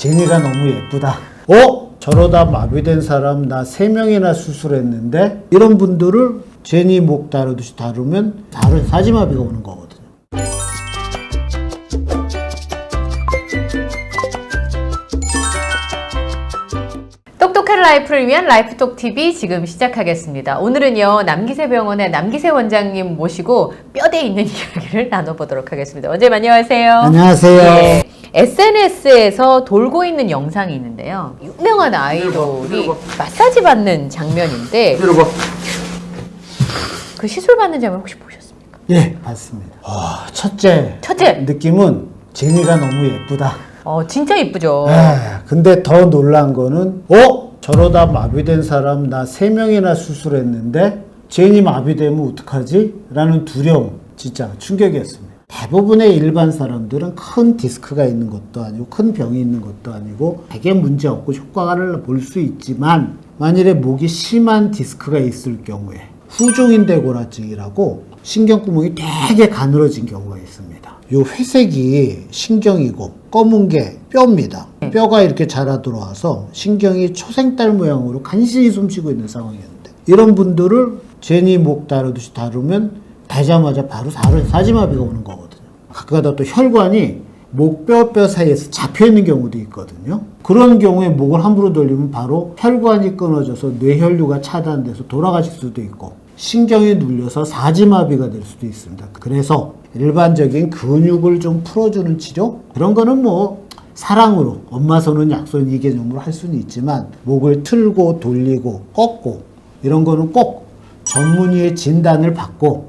제니가 너무 예쁘다. 어? 저러다 마비된 사람 나 세명이나 수술했는데 이런 분들을 제니 목 다루듯이 다루면 다른 사지마비가 오는 거거든요. 똑똑한 라이프를 위한 라이프톡 TV 지금 시작하겠습니다. 오늘은요 남기세 병원의 남기세 원장님 모시고 뼈대 있는 이야기를 나눠보도록 하겠습니다. 원장님 안녕하세요. 안녕하세요. 예, SNS에서 돌고 있는 영상이 있는데요. 유명한 아이돌이 마사지 받는 장면인데 그 시술 받는 장면 혹시 보셨습니까? 예, 맞습니다. 아, 첫째, 첫째. 느낌은 제니가 너무 예쁘다. 어 진짜 이쁘죠. 아, 근데 더 놀란 거는 어? 저러다 마비된 사람 나 세명이나 수술했는데 제니 마비되면 어떡하지? 라는 두려움 진짜 충격이었습니다. 대부분의 일반 사람들은 큰 디스크가 있는 것도 아니고 큰 병이 있는 것도 아니고 되게 문제 없고 효과를 볼 수 있지만 만일에 목이 심한 디스크가 있을 경우에 후종인대 고라증이라고 신경구멍이 되게 가늘어진 경우가 있습니다. 요 회색이 신경이고 검은 게 뼈입니다. 뼈가 이렇게 자라 들어와서 신경이 초생딸 모양으로 간신히 숨쉬고 있는 상황이었는데 이런 분들을 제니 목 다루듯이 다루면 되자마자 바로 사르- 사지마비가 오는 거거든요. 가끔가다 또 혈관이 목뼈 뼈 사이에서 잡혀 있는 경우도 있거든요. 그런 경우에 목을 함부로 돌리면 바로 혈관이 끊어져서 뇌혈류가 차단돼서 돌아가실 수도 있고 신경이 눌려서 사지마비가 될 수도 있습니다. 그래서 일반적인 근육을 좀 풀어주는 치료 그런 거는 뭐 사랑으로 엄마 손은 약손 이 개념으로 할 수는 있지만 목을 틀고 돌리고 꺾고 이런 거는 꼭 전문의의 진단을 받고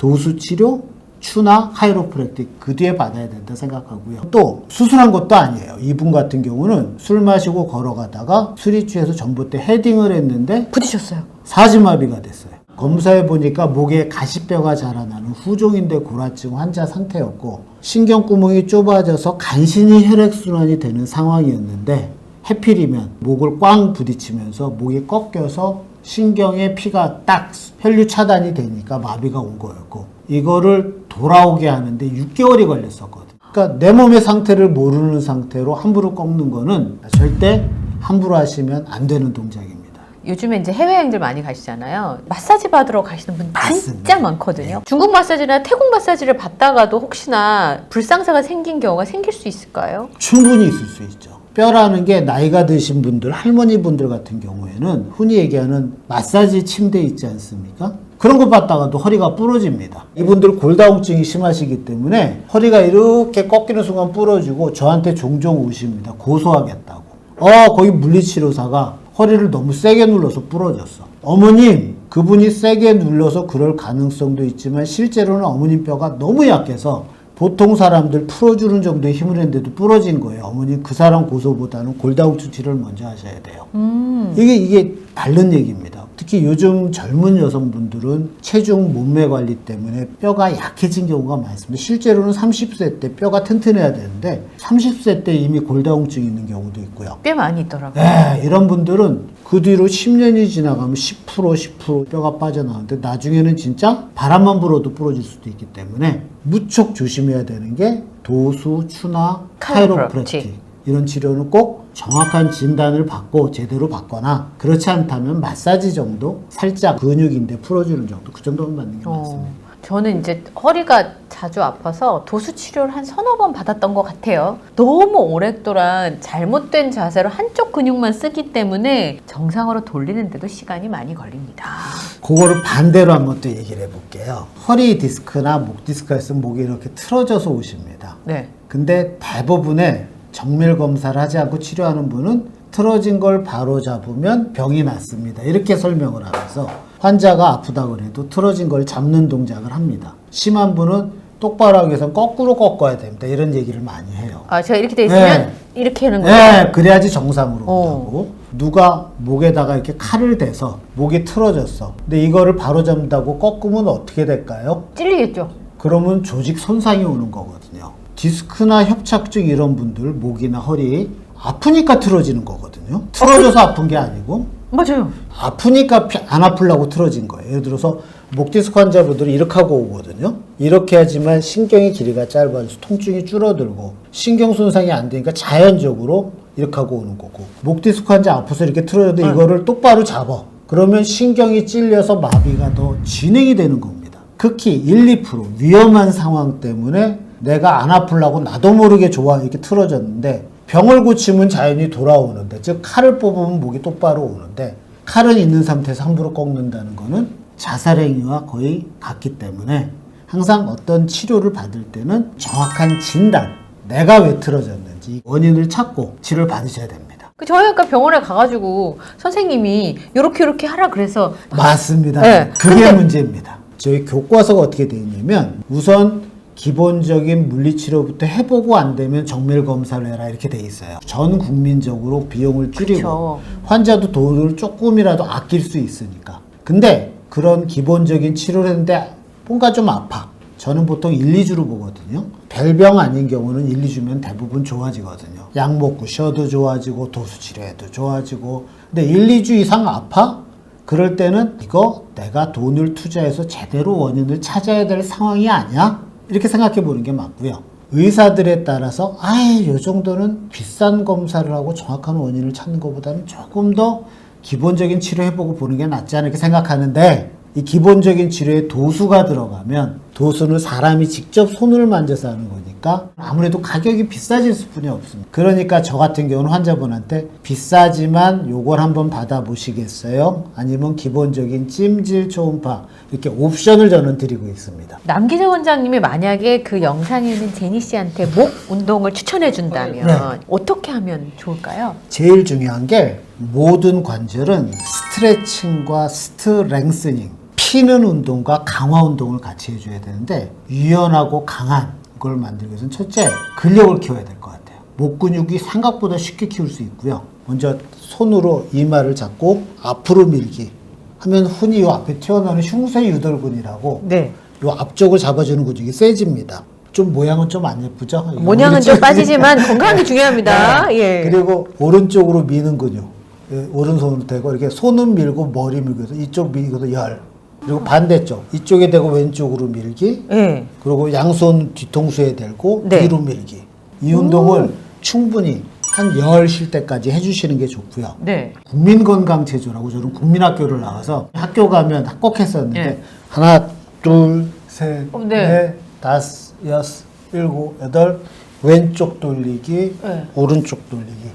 도수 치료, 추나 카이로프랙틱 그 뒤에 받아야 된다 생각하고요. 또 수술한 것도 아니에요. 이분 같은 경우는 술 마시고 걸어가다가 술이 취해서 전봇대 헤딩을 했는데 부딪혔어요. 사지마비가 됐어요. 검사해 보니까 목에 가시뼈가 자라나는 후종인대 고라증 환자 상태였고 신경구멍이 좁아져서 간신히 혈액순환이 되는 상황이었는데 해필이면 목을 꽝 부딪히면서 목이 꺾여서 신경에 피가 딱 혈류 차단이 되니까 마비가 온 거였고 이거를 돌아오게 하는데 6개월이 걸렸었거든. 그러니까 내 몸의 상태를 모르는 상태로 함부로 꺾는 거는 절대 함부로 하시면 안 되는 동작입니다. 요즘에 이제 해외여행들 많이 가시잖아요. 마사지 받으러 가시는 분. 진짜 많거든요. 중국 마사지나 태국 마사지를 받다가도 혹시나 불상사가 생긴 경우가 생길 수 있을까요? 충분히 있을 수 있죠. 뼈라는 게 나이가 드신 분들, 할머니 분들 같은 경우에는 흔히 얘기하는 마사지 침대 있지 않습니까? 그런 거 받다가도 허리가 부러집니다. 이분들 골다공증이 심하시기 때문에 허리가 이렇게 꺾이는 순간 부러지고 저한테 종종 오십니다. 고소하겠다고. 어, 거기 물리치료사가 허리를 너무 세게 눌러서 부러졌어. 어머님, 그분이 세게 눌러서 그럴 가능성도 있지만 실제로는 어머님 뼈가 너무 약해서 보통 사람들 풀어주는 정도의 힘을 했는데도 부러진 거예요. 어머니 그 사람 고소보다는 골다공증 치료를 먼저 하셔야 돼요. 이게 이게 다른 얘기입니다. 특히 요즘 젊은 여성분들은 체중 몸매 관리 때문에 뼈가 약해진 경우가 많습니다. 실제로는 30세 때 뼈가 튼튼해야 되는데 30세 때 이미 골다공증이 있는 경우도 있고요. 꽤 많이 있더라고요. 네, 이런 분들은 그 뒤로 10년이 지나가면 10% 10% 뼈가 빠져나오는데 나중에는 진짜 바람만 불어도 부러질 수도 있기 때문에 무척 조심해야 되는 게 도수, 추나, 카이로프랙틱. 이런 치료는 꼭 정확한 진단을 받고 제대로 받거나 그렇지 않다면 마사지 정도 살짝 근육인데 풀어주는 정도 그 정도만 받는 게 맞습니다. 어, 저는 이제 허리가 자주 아파서 도수 치료를 한 서너 번 받았던 것 같아요. 너무 오랫동안 잘못된 자세로 한쪽 근육만 쓰기 때문에 정상으로 돌리는데도 시간이 많이 걸립니다. 그거를 반대로 한번 또 얘기를 해볼게요. 허리 디스크나 목 디스크가 있으면 목이 이렇게 틀어져서 오십니다. 네. 근데 대부분의 정밀 검사를 하지 않고 치료하는 분은 틀어진 걸 바로 잡으면 병이 낫습니다. 이렇게 설명을 하면서 환자가 아프다 그래도 틀어진 걸 잡는 동작을 합니다. 심한 분은 똑바로 하기 위해서 거꾸로 꺾어야 됩니다. 이런 얘기를 많이 해요. 아, 제가 이렇게 돼 있으면 네. 이렇게 하는 거예요. 네, 그래야지 정상으로 어. 온다고. 누가 목에다가 이렇게 칼을 대서 목이 틀어졌어. 근데 이거를 바로 잡는다고 꺾으면 어떻게 될까요? 찔리겠죠. 그러면 조직 손상이 오는 거거든요. 디스크나 협착 증 이런 분들 목이나 허리 아프니까 틀어지는 거거든요. 틀어져서 아픈 게 아니고 맞아요. 아프니까 피- 안 아프려고 틀어진 거예요. 예를 들어서 목 디스크 환자분들이 이렇게 하고 오거든요. 이렇게 하지만 신경의 길이가 짧아져서 통증이 줄어들고 신경 손상이 안 되니까 자연적으로 이렇게 하고 오는 거고 목 디스크 환자 아파서 이렇게 틀어졌는데 이거를 똑바로 잡아 그러면 신경이 찔려서 마비가 더 진행이 되는 겁니다 극히 1, 2% 위험한 상황 때문에 내가 안 아플라고 나도 모르게 좋아 이렇게 틀어졌는데 병을 고치면 자연히 돌아오는데 즉 칼을 뽑으면 목이 똑바로 오는데 칼은 있는 상태에서 함부로 꺾는다는 거는 자살행위와 거의 같기 때문에 항상 어떤 치료를 받을 때는 정확한 진단, 내가 왜 틀어졌는지 원인을 찾고 치료를 받으셔야 됩니다. 그 저희 아까 병원에 가가지고 선생님이 요렇게 요렇게 하라 그래서 맞습니다. 네. 그게 근데- 문제입니다. 저희 교과서가 어떻게 되어 있냐면 우선 기본적인 물리치료부터 해보고 안 되면 정밀 검사를 해라 이렇게 돼 있어요. 전 국민적으로 비용을 줄이고 그쵸. 환자도 돈을 조금이라도 아낄 수 있으니까. 근데 그런 기본적인 치료를 했는데 뭔가 좀 아파. 저는 보통 1, 2주로 보거든요. 별병 아닌 경우는 1, 2주면 대부분 좋아지거든요. 약 먹고 쉬어도 좋아지고 도수 치료해도 좋아지고. 근데 1, 2주 이상 아파? 그럴 때는 이거 내가 돈을 투자해서 제대로 원인을 찾아야 될 상황이 아니야? 이렇게 생각해 보는 게 맞고요. 의사들에 따라서 아이 요 정도는 비싼 검사를 하고 정확한 원인을 찾는 것보다는 조금 더 기본적인 치료 해보고 보는 게 낫지 않을까 생각하는데 이 기본적인 치료에 도수가 들어가면 도수는 사람이 직접 손을 만져서 하는 거니까 아무래도 가격이 비싸질 수뿐이 없습니다. 그러니까 저 같은 경우는 환자분한테 비싸지만 요걸 한번 받아보시겠어요? 아니면 기본적인 찜질 초음파 이렇게 옵션을 저는 드리고 있습니다. 남기재 원장님이 만약에 그 영상에 있는 제니 씨한테 목 운동을 추천해 준다면 네. 어떻게 하면 좋을까요? 제일 중요한 게 모든 관절은 스트레칭과 스트렝스닝, 피는 운동과 강화 운동을 같이 해줘야 되는데 유연하고 강한 걸 만들기 위해서는 첫째 근력을 키워야 될 것 같아요. 목 근육이 생각보다 쉽게 키울 수 있고요. 먼저 손으로 이마를 잡고 앞으로 밀기 하면 흔히 이 앞에 튀어나오는 흉쇄 유돌근이라고 네. 이 앞쪽을 잡아주는 근육이 세집니다. 좀 모양은 좀 안 예쁘죠? 모양은 좀 빠지지만 건강이 중요합니다. 네. 예. 그리고 오른쪽으로 미는 근육. 예, 오른손으로 대고 이렇게 손은 밀고 머리 밀고 해서 이쪽 밀고도 열. 그리고 반대쪽. 이쪽에 대고 왼쪽으로 밀기. 예. 그리고 양손 뒤통수에 대고 네. 뒤로 밀기. 이 운동을 충분히 한 열 쉴 때까지 해주시는 게 좋고요. 네. 국민건강체조라고 저는 국민학교를 나가서 학교 가면 꼭 했었는데 네. 하나 둘셋 어, 네. 넷 다섯 여섯 일곱 여덟 왼쪽 돌리기 네. 오른쪽 돌리기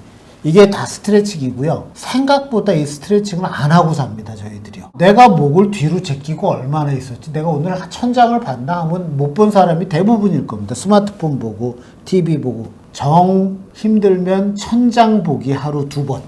이게 다 스트레칭이고요. 생각보다 이 스트레칭을 안 하고 삽니다 저희들이요. 내가 목을 뒤로 제끼고 얼마나 있었지? 내가 오늘 천장을 봤나? 하면 못 본 사람이 대부분일 겁니다. 스마트폰 보고 TV 보고. 정 힘들면 천장 보기 하루 두 번.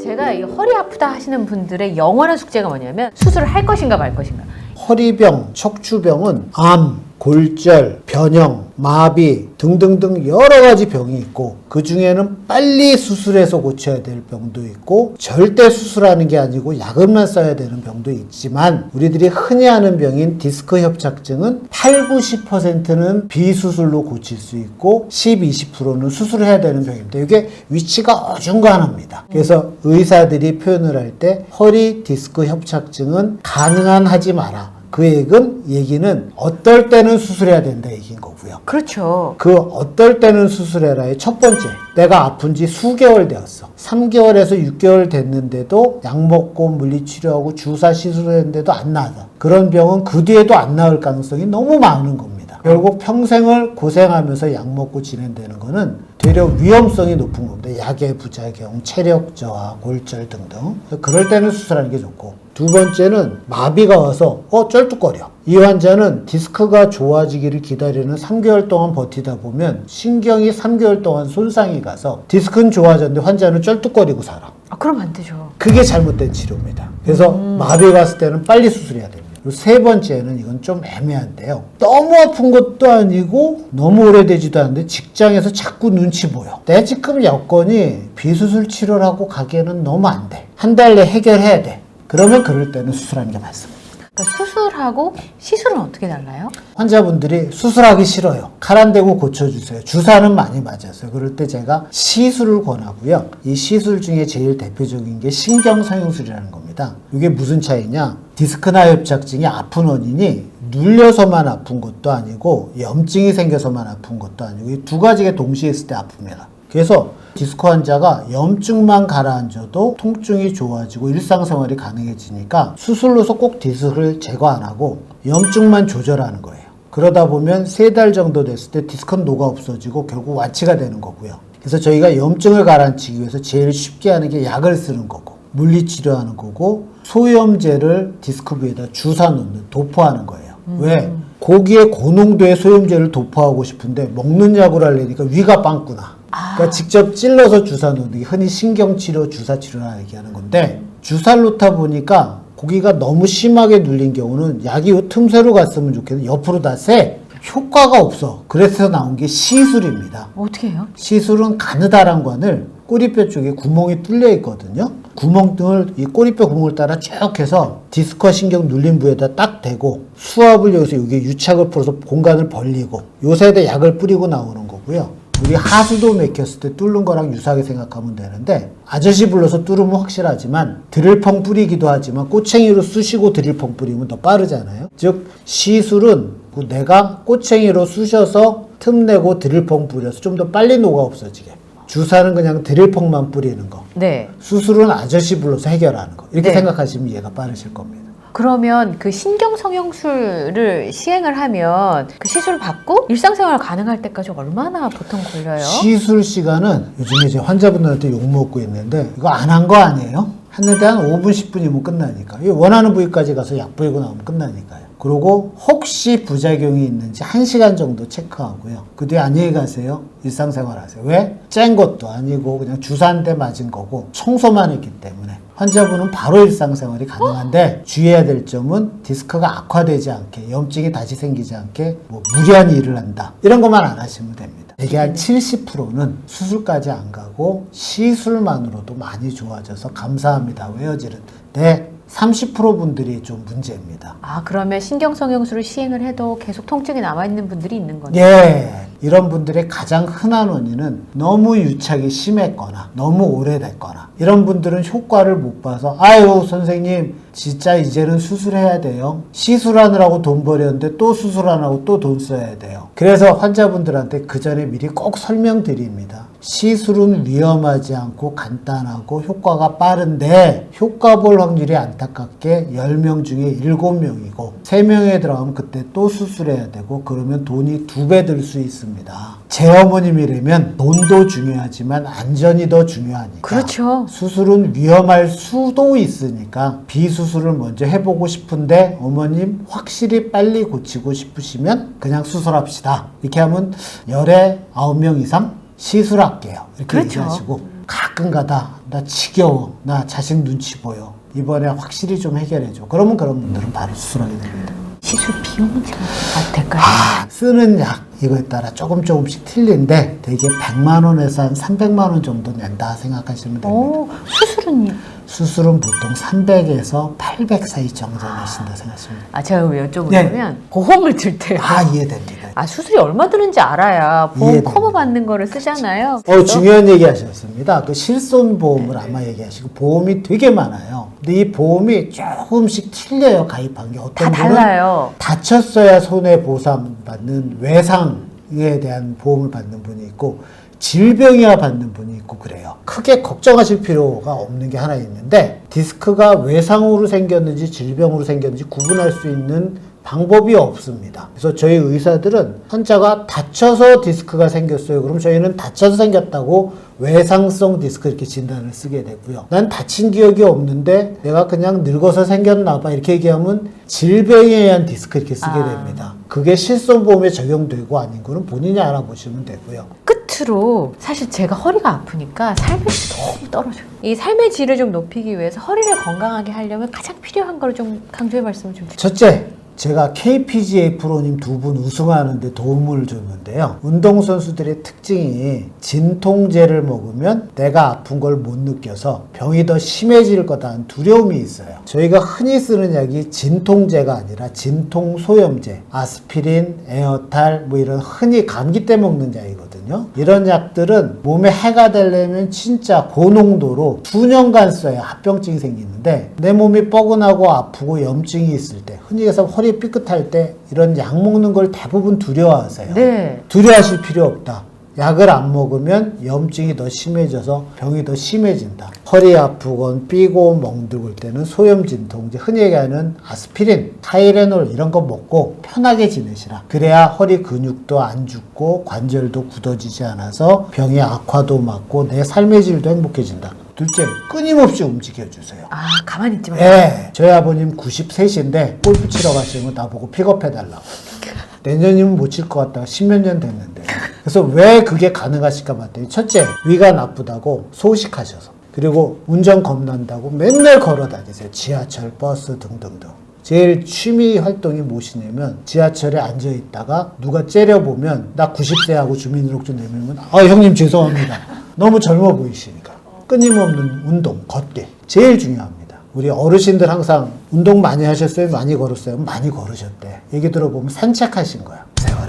제가 이 허리 아프다 하시는 분들의 영원한 숙제가 뭐냐면 수술을 할 것인가 말 것인가. 허리병, 척추병은 암, 골절, 변형, 마비 등등등 여러 가지 병이 있고 그 중에는 빨리 수술해서 고쳐야 될 병도 있고 절대 수술하는 게 아니고 약을만 써야 되는 병도 있지만 우리들이 흔히 하는 병인 디스크 협착증은 8, 90%는 비수술로 고칠 수 있고 10, 20%는 수술을 해야 되는 병입니다. 이게 위치가 어중간합니다. 그래서 의사들이 표현을 할 때 허리 디스크 협착증은 가능한 하지 마라. 그 얘기는, 얘기는 어떨 때는 수술해야 된다 얘기인 거고요. 그렇죠. 그 어떨 때는 수술해라의 첫 번째 내가 아픈 지 수개월 되었어 3개월에서 6개월 됐는데도 약 먹고 물리치료하고 주사 시술했는데도 안 나아져 그런 병은 그 뒤에도 안 나을 가능성이 너무 많은 겁니다 결국 평생을 고생하면서 약 먹고 진행되는 거는 되려 위험성이 높은 겁니다 약의 부작용, 체력 저하, 골절 등등 그럴 때는 수술하는 게 좋고 두 번째는 마비가 와서 어 쩔뚝거려 이 환자는 디스크가 좋아지기를 기다리는 3개월 동안 버티다 보면 신경이 3개월 동안 손상이 가서 디스크는 좋아졌는데 환자는 쩔뚝거리고 살아. 아, 그럼 안 되죠. 그게 잘못된 치료입니다. 그래서 마비 갔을 때는 빨리 수술해야 됩니다. 세 번째는 이건 좀 애매한데요. 너무 아픈 것도 아니고 너무 오래되지도 않는데 직장에서 자꾸 눈치 보여. 내 지금 여건이 비수술 치료를 하고 가기에는 너무 안 돼. 한 달 내에 해결해야 돼. 그러면 그럴 때는 수술하는 게 맞습니다. 그러니까 수술하고 시술은 어떻게 달라요? 환자분들이 수술하기 싫어요. 칼 안 대고 고쳐주세요. 주사는 많이 맞았어요. 그럴 때 제가 시술을 권하고요. 이 시술 중에 제일 대표적인 게 신경성형술이라는 겁니다. 이게 무슨 차이냐? 디스크나 협착증이 아픈 원인이 눌려서만 아픈 것도 아니고 염증이 생겨서만 아픈 것도 아니고 이 두 가지가 동시에 있을 때 아픕니다. 그래서 디스크 환자가 염증만 가라앉아도 통증이 좋아지고 일상생활이 가능해지니까 수술로서 꼭 디스크를 제거 안 하고 염증만 조절하는 거예요. 그러다 보면 세 달 정도 됐을 때 디스크는 녹아 없어지고 결국 완치가 되는 거고요. 그래서 저희가 염증을 가라앉히기 위해서 제일 쉽게 하는 게 약을 쓰는 거고 물리치료하는 거고 소염제를 디스크 부위에다 주사 놓는 도포하는 거예요. 왜? 고기의 고농도의 소염제를 도포하고 싶은데 먹는 약으로 하려니까 위가 빵꾸나. 그러니까 직접 찔러서 주사 놓는 게 흔히 신경치료, 주사치료라 얘기하는 건데 주사를 놓다 보니까 고기가 너무 심하게 눌린 경우는 약이 요 틈새로 갔으면 좋겠는데 옆으로 다 새. 효과가 없어. 그래서 나온 게 시술입니다. 어떻게 해요? 시술은 가느다란 관을 꼬리뼈 쪽에 구멍이 뚫려 있거든요. 구멍을 이 꼬리뼈 구멍을 따라 쭉 해서 디스커 신경 눌린 부에다 딱 대고 수압을 여기서 여기 유착을 풀어서 공간을 벌리고 요새에다 약을 뿌리고 나오는 거고요. 우리 하수도 맥혔을 때 뚫는 거랑 유사하게 생각하면 되는데 아저씨 불러서 뚫으면 확실하지만 드릴펑 뿌리기도 하지만 꼬챙이로 쑤시고 드릴펑 뿌리면 더 빠르잖아요. 즉 시술은 그 내가 꼬챙이로 쑤셔서 틈 내고 드릴펑 뿌려서 좀 더 빨리 녹아 없어지게. 주사는 그냥 드릴펑만 뿌리는 거. 네. 수술은 아저씨 불러서 해결하는 거. 이렇게 네. 생각하시면 이해가 빠르실 겁니다. 그러면 그 신경 성형술을 시행을 하면 그 시술 받고 일상생활 가능할 때까지 얼마나 보통 걸려요? 시술 시간은 요즘에 이제 환자분들한테 욕 먹고 있는데 이거 안 한 거 아니에요? 했는데 한 5분, 10분이면 끝나니까. 이 원하는 부위까지 가서 약 뿌리고 나오면 끝나니까요. 그리고 혹시 부작용이 있는지 1시간 정도 체크하고요. 그 뒤에 안녕히 가세요. 일상생활 하세요. 왜? 짠 것도 아니고 그냥 주사 한 대 맞은 거고 청소만 했기 때문에 환자분은 바로 일상생활이 가능한데 주의해야 될 점은 디스크가 악화되지 않게 염증이 다시 생기지 않게 뭐 무리한 일을 한다. 이런 것만 안 하시면 됩니다. 대개 한 70%는 수술까지 안 가고 시술만으로도 많이 좋아져서 감사합니다. 외어지는 네, 30% 분들이 좀 문제입니다. 아 그러면 신경성형술을 시행을 해도 계속 통증이 남아 있는 분들이 있는 거네요. 예. 이런 분들의 가장 흔한 원인은 너무 유착이 심했거나 너무 오래됐거나 이런 분들은 효과를 못 봐서 아유 선생님 진짜 이제는 수술해야 돼요. 시술하느라고 돈 버렸는데 또 수술하느라고 또 돈 써야 돼요. 그래서 환자분들한테 그 전에 미리 꼭 설명드립니다. 시술은 위험하지 않고 간단하고 효과가 빠른데 효과 볼 확률이 안타깝게 10명 중에 7명이고 3명에 들어가면 그때 또 수술해야 되고 그러면 돈이 두 배 들 수 있습니다. 제 어머님이라면 돈도 중요하지만 안전이 더 중요하니까 그렇죠. 수술은 위험할 수도 있으니까 비수술을 먼저 해보고 싶은데 어머님 확실히 빨리 고치고 싶으시면 그냥 수술합시다. 이렇게 하면 열에 아홉 명 이상 시술할게요. 이렇게 그렇죠. 얘기하시고 가끔 가다 나 지겨워. 나 자식 눈치 보여. 이번에 확실히 좀 해결해줘. 그러면 그런 분들은 바로 수술하게 됩니다. 시술 비용은 잘 아, 될까요? 아, 쓰는 약 이거에 따라 조금 조금씩 틀린데 대개 100만 원에서 한 300만 원 정도 낸다 생각하시면 됩니다. 오 수술은요? 수술은 보통 300에서 800 사이 정도 내신다 생각하시면 됩니다. 아 제가 왜 여쭤보냐면 보험을 들 때. 아 이해됩니다. 아 수술이 얼마 드는지 알아야 보험 이해됩니다. 커버 받는 거를 쓰잖아요. 어, 중요한 얘기 하셨습니다. 그 실손 보험을 아마 얘기하시고 보험이 되게 많아요. 근데 이 보험이 조금씩 틀려요. 가입한 게다 어떤 분은 달라요. 다쳤어야 손해 보상 받는 외상에 대한 보험을 받는 분이 있고 질병이야 받는 분이 있고 그래요. 크게 걱정하실 필요가 없는 게 하나 있는데 디스크가 외상으로 생겼는지 질병으로 생겼는지 구분할 수 있는 방법이 없습니다. 그래서 저희 의사들은 환자가 다쳐서 디스크가 생겼어요. 그럼 저희는 다쳐서 생겼다고 외상성 디스크 이렇게 진단을 쓰게 되고요. 난 다친 기억이 없는데 내가 그냥 늙어서 생겼나 봐 이렇게 얘기하면 질병에 의한 디스크 이렇게 쓰게 아. 됩니다. 그게 실손보험에 적용되고 아닌 거는 본인이 알아보시면 되고요. 끝 으로 사실 제가 허리가 아프니까 삶의 질이 너무 떨어져요. 이 삶의 질을 좀 높이기 위해서 허리를 건강하게 하려면 가장 필요한 걸좀 강조해 말씀을 좀 드릴게요. 첫째, 제가 KPGA 프로님 두 분 우승하는데 도움을 줬는데요. 운동선수들의 특징이 진통제를 먹으면 내가 아픈 걸 못 느껴서 병이 더 심해질 거다는 두려움이 있어요. 저희가 흔히 쓰는 약이 진통제가 아니라 진통소염제, 아스피린, 에어탈, 뭐 이런 흔히 감기 때 먹는 약이거든요. 있거든요. 이런 약들은 몸에 해가 되려면 진짜 고농도로 수년간 써야 합병증이 생기는데 내 몸이 뻐근하고 아프고 염증이 있을 때 흔히 해서 허리 삐끗할 때 이런 약 먹는 걸 대부분 두려워하세요. 네. 두려워하실 필요 없다. 약을 안 먹으면 염증이 더 심해져서 병이 더 심해진다. 허리 아프건 삐고 멍들고 때는 소염 진통, 이제 흔히 얘기하는 아스피린, 타이레놀 이런 거 먹고 편하게 지내시라. 그래야 허리 근육도 안 죽고 관절도 굳어지지 않아서 병의 악화도 막고 내 삶의 질도 행복해진다. 둘째, 끊임없이 움직여주세요. 아, 가만히 있지 마. 예, 저희 아버님 93인데 골프 치러 가시는 거 나보고 픽업해달라고. 내년이면 못 칠 것 같다가 십몇 년 됐는데. 그래서 왜 그게 가능하실까 봤더니 첫째, 위가 나쁘다고 소식하셔서. 그리고 운전 겁난다고 맨날 걸어 다니세요. 지하철, 버스 등등등. 제일 취미 활동이 무엇이냐면 지하철에 앉아 있다가 누가 째려보면 나 90세하고 주민등록증 내밀면 아 형님 죄송합니다. 너무 젊어 보이시니까. 끊임없는 운동, 걷기. 제일 중요합니다. 우리 어르신들 항상 운동 많이 하셨어요? 많이 걸었어요? 많이 걸으셨대. 얘기 들어보면 산책하신 거야. 세워라,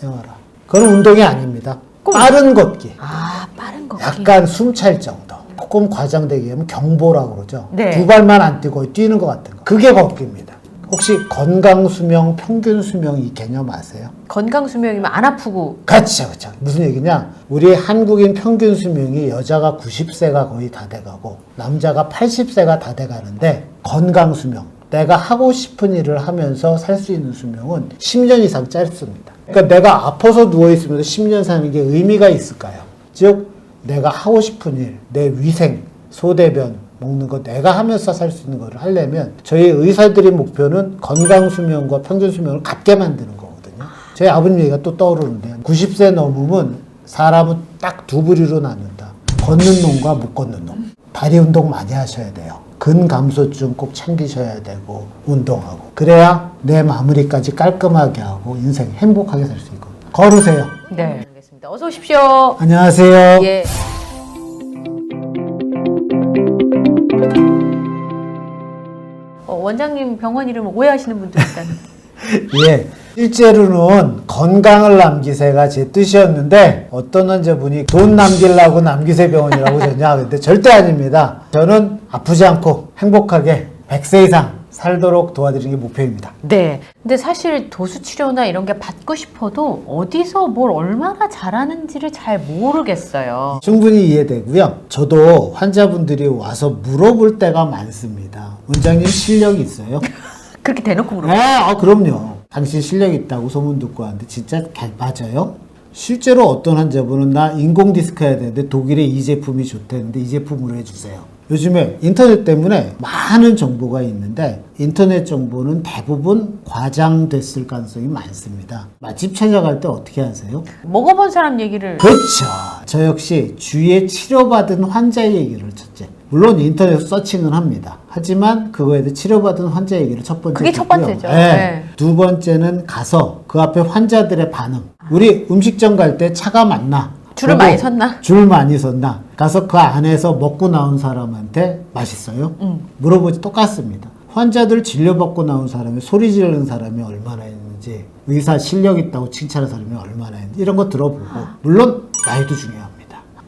세워라. 그건 운동이 아닙니다. 빠른 걷기. 아, 빠른 거. 약간 숨 찰 정도. 조금 과장되게 하면 경보라고 그러죠. 네. 두 발만 안 뛰고 뛰는 것 같은 거. 그게 걷기입니다. 혹시 건강 수명, 평균 수명 이 개념 아세요? 건강 수명이면 안 아프고 그렇죠, 그렇죠. 무슨 얘기냐? 우리 한국인 평균 수명이 여자가 90세가 거의 다 돼가고 남자가 80세가 다 돼가는데 건강 수명, 내가 하고 싶은 일을 하면서 살 수 있는 수명은 10년 이상 짧습니다. 그러니까 내가 아파서 누워 있으면서 10년 사는 게 의미가 있을까요? 즉 내가 하고 싶은 일, 내 위생, 소대변 먹는 거 내가 하면서 살 수 있는 거를 하려면 저희 의사들의 목표는 건강 수명과 평균 수명을 같게 만드는 거거든요. 저희 아버님 얘기가 또 떠오르는데 90세 넘으면 사람은 딱 두 부류로 나눈다. 걷는 놈과 못 걷는 놈. 다리 운동 많이 하셔야 돼요. 근감소증 꼭 챙기셔야 되고 운동하고 그래야 내 마무리까지 깔끔하게 하고 인생 행복하게 살 수 있고 걸으세요. 네. 알겠습니다. 어서 오십시오. 안녕하세요. 예. 어, 원장님 병원 이름을 오해하시는 분들 있다는. 예. 실제로는 건강을 남기세가 제 뜻이었는데 어떤 환자분이 돈 남기려고 남기세 병원이라고 전냐 근데 절대 아닙니다. 저는 아프지 않고 행복하게 100세 이상 살도록 도와드리는 게 목표입니다. 네. 근데 사실 도수 치료나 이런 게 받고 싶어도 어디서 뭘 얼마나 잘하는지를 잘 모르겠어요. 충분히 이해되고요. 저도 환자분들이 와서 물어볼 때가 많습니다. 원장님 실력이 있어요? 그렇게 대놓고 물어. 네, 아, 그럼요. 당신 실력 있다고 소문 듣고 왔는데 진짜 가- 맞아요? 실제로 어떤 환자분은 나 인공 디스크 해야 되는데 독일에 이 제품이 좋다는데 이 제품으로 해주세요. 요즘에 인터넷 때문에 많은 정보가 있는데 인터넷 정보는 대부분 과장됐을 가능성이 많습니다. 맛집 찾아갈 때 어떻게 하세요? 먹어본 사람 얘기를 그렇죠. 저 역시 주위에 치료받은 환자 얘기를 첫째. 물론 인터넷 서칭은 합니다. 하지만 그거에 대해 치료받은 환자 얘기를 첫 번째. 그게 첫. 번째죠. 네. 네. 두 번째는 가서 그 앞에 환자들의 반응. 우리 음식점 갈 때 차가 많나? 줄을 많이 섰나? 줄 많이 섰나? 가서 그 안에서 먹고 나온 사람한테 맛있어요? 음. 물어보지 똑같습니다. 환자들 진료받고 나온 사람이 소리 지르는 사람이 얼마나 있는지, 의사 실력 있다고 칭찬하는 사람이 얼마나 있는지, 이런 거 들어보고, 물론 나이도 중요합니다.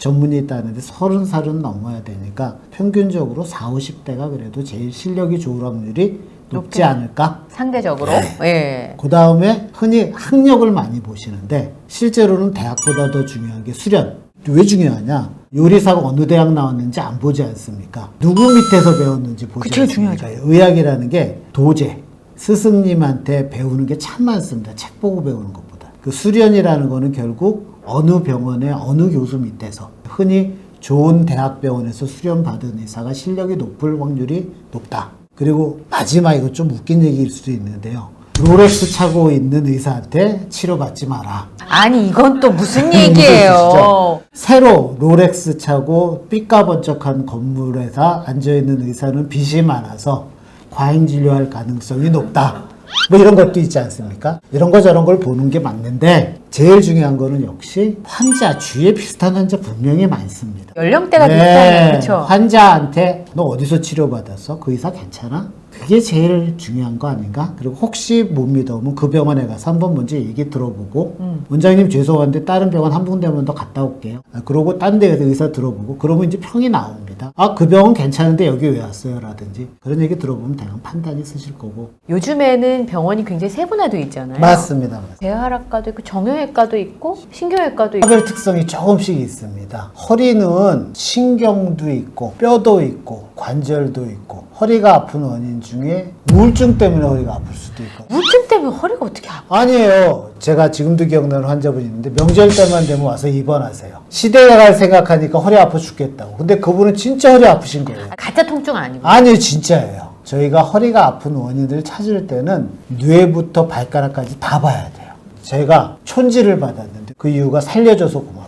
전문의 있다는데 서른 살은 넘어야 되니까 평균적으로 4, 50대가 그래도 제일 실력이 좋을 확률이 높지. 않을까? 상대적으로 네. 예. 그 다음에 흔히 학력을 많이 보시는데 실제로는 대학보다 더 중요한 게 수련. 왜 중요하냐? 요리사가 어느 대학 나왔는지 안 보지 않습니까? 누구 밑에서 배웠는지 보지 제일 않습니까? 의학이라는 게 도제, 스승님한테 배우는 게 참 많습니다. 책 보고 배우는 것보다. 그 수련이라는 거는 결국 어느 병원의 어느 교수 밑에서 흔히 좋은 대학병원에서 수련받은 의사가 실력이 높을 확률이 높다. 그리고 마지막 이거 좀 웃긴 얘기일 수도 있는데요. 롤렉스 차고 있는 의사한테 치료받지 마라. 아니 이건 또 무슨 얘기예요? 새로 롤렉스 차고 삐까번쩍한 건물에서 앉아있는 의사는 빚이 많아서 과잉 진료할 가능성이 높다. 뭐 이런 것도 있지 않습니까? 이런 거 저런 걸 보는 게 맞는데 제일 중요한 거는 역시 환자 주위에 비슷한 환자 분명히 많습니다. 연령대가 네, 비슷하면 그렇죠. 환자한테 너 어디서 치료받았어? 그 의사 괜찮아? 그게 제일 중요한 거 아닌가? 그리고 혹시 못 믿으면 그 병원에 가서 한 번 먼저 얘기 들어보고 음. 원장님 죄송한데 다른 병원 한 군데만 더 갔다 올게요. 아, 그러고 딴 데에서 의사 들어보고 그러면 이제 평이 나옵니다. 아 그 병원 괜찮은데 여기 왜 왔어요? 라든지 그런 얘기 들어보면 대강 판단이 쓰실 거고 요즘에는 병원이 굉장히 세분화돼 있잖아요. 맞습니다. 맞습니다. 대하학과도 있고 정형외과도 있고 신경외과도 있고 차별 특성이 조금씩 있습니다. 허리는 신경도 있고 뼈도 있고 관절도 있고 허리가 아픈 원인 중에 우울증 때문에 허리가 아플 수도 있고 우울증 때문에 허리가 어떻게 아파? 아니에요. 제가 지금도 기억나는 환자분이 있는데 명절 때만 되면 와서 입원하세요. 시대가 갈 생각하니까 허리 아파 죽겠다고. 근데 그분은 진짜 허리 아프신 거예요. 아, 가짜 통증 아니고 아니요, 진짜예요. 저희가 허리가 아픈 원인을 찾을 때는 뇌부터 발가락까지 다 봐야 돼요. 제가 촌지를 받았는데 그 이유가 살려줘서 고맙다.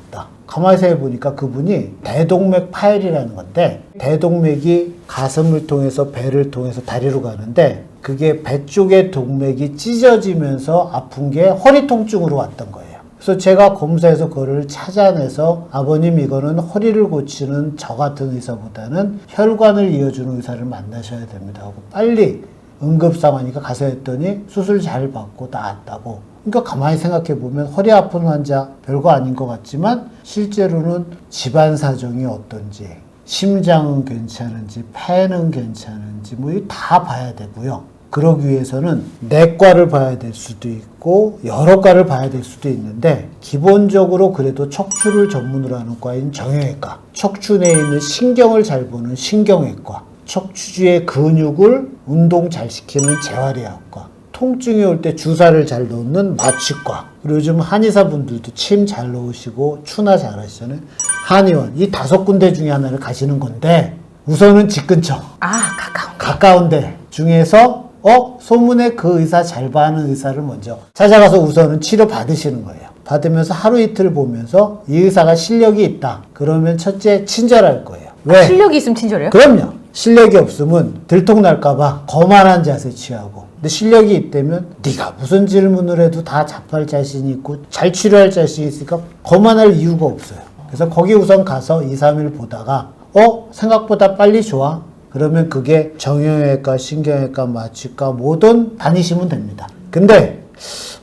가만히 생각해보니까 그분이 대동맥 파열이라는 건데 대동맥이 가슴을 통해서 배를 통해서 다리로 가는데 그게 배 쪽의 동맥이 찢어지면서 아픈 게 허리 통증으로 왔던 거예요. 그래서 제가 검사해서 그거를 찾아내서 아버님 이거는 허리를 고치는 저 같은 의사보다는 혈관을 이어주는 의사를 만나셔야 됩니다 하고 빨리 응급 상황이니까 가서 했더니 수술 잘 받고 나았다고. 그러니까 가만히 생각해 보면 허리 아픈 환자 별거 아닌 것 같지만 실제로는 집안 사정이 어떤지 심장은 괜찮은지 폐는 괜찮은지 뭐 다 봐야 되고요. 그러기 위해서는 내과를 봐야 될 수도 있고 여러 과를 봐야 될 수도 있는데 기본적으로 그래도 척추를 전문으로 하는 과인 정형외과, 척추 내에 있는 신경을 잘 보는 신경외과, 척추주의 근육을 운동 잘 시키는 재활의학과, 통증이 올 때 주사를 잘 놓는 마취과, 그리고 요즘 한의사분들도 침잘 놓으시고 추나 잘 하시잖아요. 한의원 이 다섯 군데 중에 하나를 가시는 건데 우선은 집 근처 아 가까운 가까운데 중에서 어 소문에 그 의사 잘 봐하는 의사를 먼저 찾아가서 우선은 치료 받으시는 거예요. 받으면서 하루 이틀 보면서 이 의사가 실력이 있다. 그러면 첫째 친절할 거예요. 왜? 실력이 있으면 친절해요? 그럼요. 실력이 없으면 들통날까봐 거만한 자세 취하고. 근데 실력이 있다면 네가 무슨 질문을 해도 다 답할 자신이 있고 잘 치료할 자신이 있으니까 거만할 이유가 없어요. 그래서 거기 우선 가서 2, 3일 보다가 어? 생각보다 빨리 좋아? 그러면 그게 정형외과, 신경외과, 마취과 뭐든 다니시면 됩니다. 근데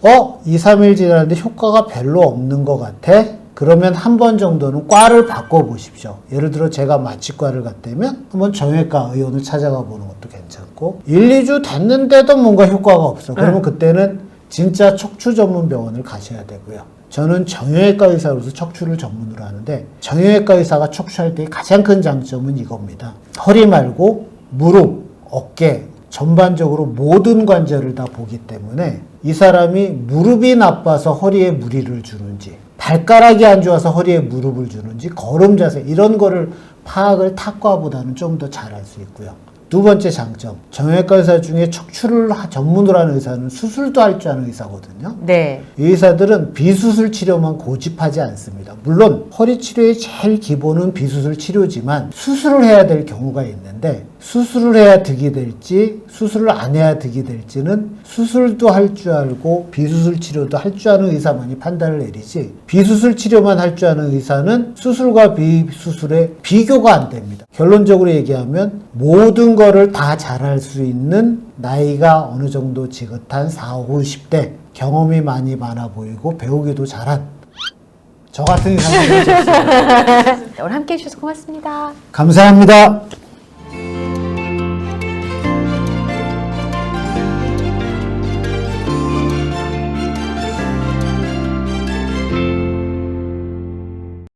어? 2, 3일 지났는데 효과가 별로 없는 것 같아? 그러면 한 번 정도는 과를 바꿔보십시오. 예를 들어 제가 마취과를 갔다면 한번 정형외과 의원을 찾아가 보는 것도 괜찮고 1, 2주 됐는데도 뭔가 효과가 없어. 그러면 그때는 진짜 척추 전문 병원을 가셔야 되고요. 저는 정형외과 의사로서 척추를 전문으로 하는데 정형외과 의사가 척추할 때 가장 큰 장점은 이겁니다. 허리 말고 무릎, 어깨, 전반적으로 모든 관절을 다 보기 때문에 이 사람이 무릎이 나빠서 허리에 무리를 주는지 발가락이 안 좋아서 허리에 무릎을 주는지 걸음 자세 이런 거를 파악을 탁과보다는 좀 더 잘할 수 있고요. 두 번째 장점 정형외과 의사 중에 척추를 하- 전문으로 하는 의사는 수술도 할 줄 아는 의사거든요. 네. 이 의사들은 비수술 치료만 고집하지 않습니다. 물론 허리 치료의 제일 기본은 비수술 치료지만 수술을 해야 될 경우가 있는데 수술을 해야 득이 될지 수술을 안 해야 득이 될지는 수술도 할 줄 알고 비수술 치료도 할 줄 아는 의사만이 판단을 내리지 비수술 치료만 할 줄 아는 의사는 수술과 비수술의 비교가 안 됩니다. 결론적으로 얘기하면 모든 거를 다 잘할 수 있는 나이가 어느 정도 지긋한 4, 50대 경험이 많이 많아 보이고 배우기도 잘한 저 같은 의사는 오늘 함께 해주셔서 고맙습니다. 감사합니다.